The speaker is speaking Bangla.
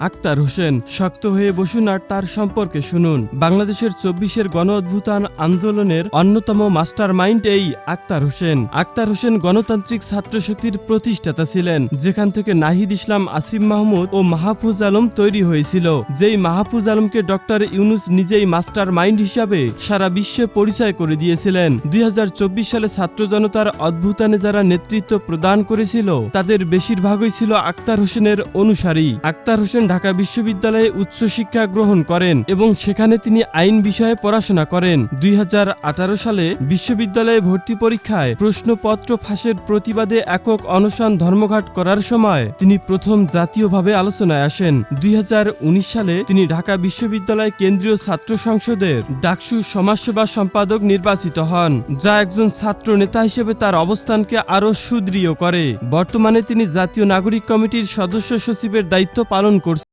আক্তার হোসেন, শক্ত হয়ে বসুন আর তার সম্পর্কে শুনুন। বাংলাদেশের চব্বিশের গণ অভ্যুত্থান আন্দোলনের অন্যতম মাস্টার মাইন্ড এই আক্তার হোসেন। আক্তার হোসেন গণতান্ত্রিক ছাত্র শক্তির প্রতিষ্ঠাতা ছিলেন, যেখান থেকে নাহিদ ইসলাম আসিম মাহমুদ ও মাহফুজ আলম তৈরি হয়েছিল। যেই মাহফুজ আলমকে ডক্টর ইউনুস নিজেই মাস্টার মাইন্ড হিসাবে সারা বিশ্বে পরিচয় করে দিয়েছিলেন। দুই হাজার চব্বিশ সালে ছাত্র জনতার অভ্যুত্থানে যারা নেতৃত্ব প্রদান করেছিল, তাদের বেশিরভাগই ছিল আক্তার হোসেনের অনুসারী। আক্তার হোসেন ঢাকা বিশ্ববিদ্যালয়ে উচ্চশিক্ষা গ্রহণ করেন এবং সেখানে তিনি আইন বিষয়ে পড়াশোনা করেন। দুই হাজার আঠারো সালে বিশ্ববিদ্যালয়ে ভর্তি পরীক্ষায় প্রশ্নপত্র ফাঁসের প্রতিবাদে একক অনশন ধর্মঘট করার সময় তিনি প্রথম জাতীয়ভাবে আলোচনায় আসেন। দুই হাজার উনিশ সালে তিনি ঢাকা বিশ্ববিদ্যালয় কেন্দ্রীয় ছাত্র সংসদের ডাকসু সমাজসেবা সম্পাদক নির্বাচিত হন, যা একজন ছাত্র নেতা হিসেবে তার অবস্থানকে আরও সুদৃঢ় করে। বর্তমানে তিনি জাতীয় নাগরিক কমিটির সদস্য সচিবের দায়িত্ব পালন করছেন।